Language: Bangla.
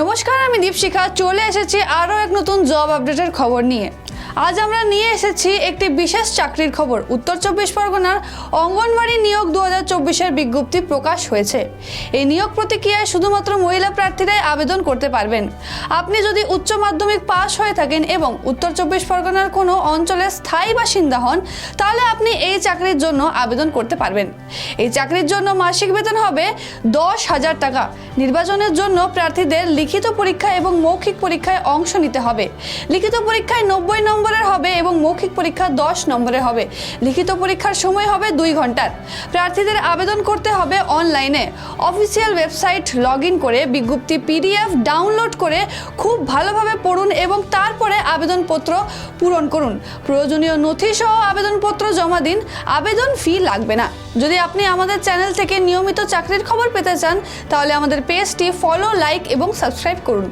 নমস্কার, আমি দীপশিখা। চলে এসেছি আরও এক নতুন জব আপডেটের খবর নিয়ে। আজ আমরা নিয়ে এসেছি একটি বিশেষ চাকরির খবর। উত্তর চব্বিশ পরগনার অঙ্গনওয়াড়ি নিয়োগ দু হাজার চব্বিশের বিজ্ঞপ্তি প্রকাশ হয়েছে। এই নিয়োগ প্রতিক্রিয়ায় শুধুমাত্র মহিলা প্রার্থীরাই আবেদন করতে পারবেন। আপনি যদি উচ্চ মাধ্যমিক পাশ হয়ে থাকেন এবং উত্তর চব্বিশ পরগনার কোনো অঞ্চলের স্থায়ী বাসিন্দা হন, তাহলে আপনি এই চাকরির জন্য আবেদন করতে পারবেন। এই চাকরির জন্য মাসিক বেতন হবে দশ হাজার টাকা। নির্বাচনের জন্য প্রার্থীদের লিখিত পরীক্ষা এবং মৌখিক পরীক্ষায় অংশ নিতে হবে। লিখিত পরীক্ষায় নব্বই নম্বরের হবে এবং মৌখিক পরীক্ষা দশ নম্বরের হবে। লিখিত পরীক্ষার সময় হবে দুই ঘণ্টার। প্রার্থীদের আবেদন করতে হবে অনলাইনে। অফিসিয়াল ওয়েবসাইট লগ করে বিজ্ঞপ্তি পিডিএফ ডাউনলোড করে খুব ভালোভাবে পড়ুন এবং তারপরে আবেদনপত্র পূরণ করুন। প্রয়োজনীয় নথি সহ আবেদনপত্র জমা দিন। আবেদন ফি লাগবে না। যদি আপনি আমাদের চ্যানেল থেকে নিয়মিত চাকরির খবর পেতে চান, তাহলে আমাদের পেজটি ফলো, লাইক এবং সাবস্ক্রাইব করুন।